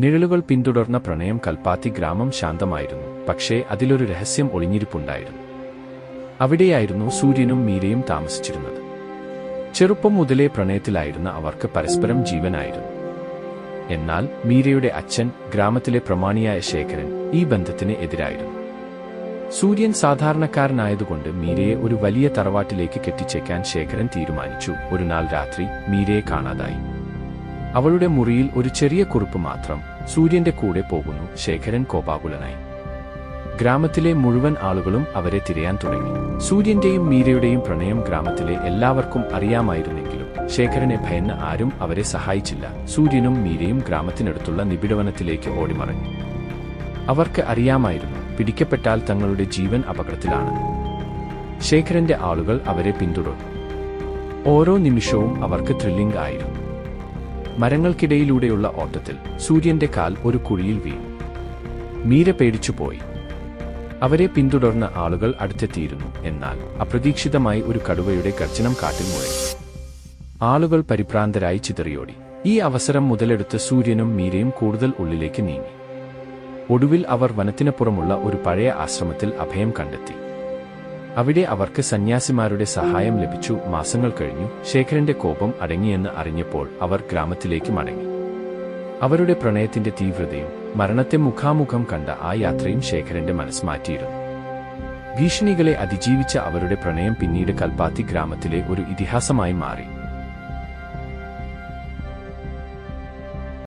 നിഴലുകൾ പിന്തുടർന്ന പ്രണയം കൽപ്പാത്തി ഗ്രാമം ശാന്തമായിരുന്നു. പക്ഷേ അതിലൊരു രഹസ്യം ഒളിഞ്ഞിരിപ്പുണ്ടായിരുന്നു. അവിടെയായിരുന്നു സൂര്യനും മീരയും താമസിച്ചിരുന്നത്. ചെറുപ്പം മുതലേ പ്രണയത്തിലായിരുന്ന അവർക്ക് പരസ്പരം ജീവനായിരുന്നു. എന്നാൽ മീരയുടെ അച്ഛൻ ഗ്രാമത്തിലെ പ്രമാണിയായ ശേഖരൻ ഈ ബന്ധത്തിന് എതിരായിരുന്നു. സൂര്യൻ സാധാരണക്കാരനായതുകൊണ്ട് മീരയെ ഒരു വലിയ തറവാട്ടിലേക്ക് കെട്ടിച്ചേക്കാൻ ശേഖരൻ തീരുമാനിച്ചു. ഒരു നാൾ രാത്രി മീരയെ കാണാതായി. അവളുടെ മുറിയിൽ ഒരു ചെറിയ കുറിപ്പ് മാത്രം സൂര്യന്റെ കൂടെ പോകുന്നു ശേഖരൻ കോപാകുലനായി. ഗ്രാമത്തിലെ മുഴുവൻ ആളുകളും അവരെ തിരയാൻ തുടങ്ങി. സൂര്യന്റെയും മീരയുടെയും പ്രണയം ഗ്രാമത്തിലെ എല്ലാവർക്കും അറിയാമായിരുന്നെങ്കിലും ശേഖരനെ ഭയന്ന് ആരും അവരെ സഹായിച്ചില്ല. സൂര്യനും മീരയും ഗ്രാമത്തിനടുത്തുള്ള നിബിഡവനത്തിലേക്ക് ഓടിമറഞ്ഞു. അവർക്ക് അറിയാമായിരുന്നു പിടിക്കപ്പെട്ടാൽ തങ്ങളുടെ ജീവൻ അപകടത്തിലാണ്. ശേഖരന്റെ ആളുകൾ അവരെ പിന്തുടർന്നു. ഓരോ നിമിഷവും അവർക്ക് ത്രില്ലിംഗ് ആയിരുന്നു. മരങ്ങൾക്കിടയിലൂടെയുള്ള ഓട്ടത്തിൽ സൂര്യന്റെ കാൽ ഒരു കുഴിയിൽ വീണു. മീര പേടിച്ചുപോയി അവരെ പിന്തുടർന്ന ആളുകൾ അടുത്തെത്തിയിരുന്നു. എന്നാൽ അപ്രതീക്ഷിതമായി ഒരു കടുവയുടെ ഗർജനം കാട്ടിൽ മുഴങ്ങി. ആളുകൾ പരിഭ്രാന്തരായി ചിതറിയോടി. ഈ അവസരം മുതലെടുത്ത് സൂര്യനും മീരയും കൂടുതൽ ഉള്ളിലേക്ക് നീങ്ങി. ഒടുവിൽ അവർ വനത്തിനപ്പുറമുള്ള ഒരു പഴയ ആശ്രമത്തിൽ അഭയം കണ്ടെത്തി. അവിടെ അവർക്ക് സന്യാസിമാരുടെ സഹായം ലഭിച്ചു മാസങ്ങൾ കഴിഞ്ഞു ശേഖരന്റെ കോപം അടങ്ങിയെന്ന് അറിഞ്ഞപ്പോൾ അവർ ഗ്രാമത്തിലേക്ക് മടങ്ങി. അവരുടെ പ്രണയത്തിന്റെ തീവ്രതയും മരണത്തെ മുഖാമുഖം കണ്ട ആ യാത്രയും ശേഖരന്റെ മനസ്സ് മാറ്റിയിരുന്നു. ഭീഷണികളെ അതിജീവിച്ച അവരുടെ പ്രണയം പിന്നീട് കൽപ്പാത്തി ഗ്രാമത്തിലെ ഒരു ഇതിഹാസമായി മാറി.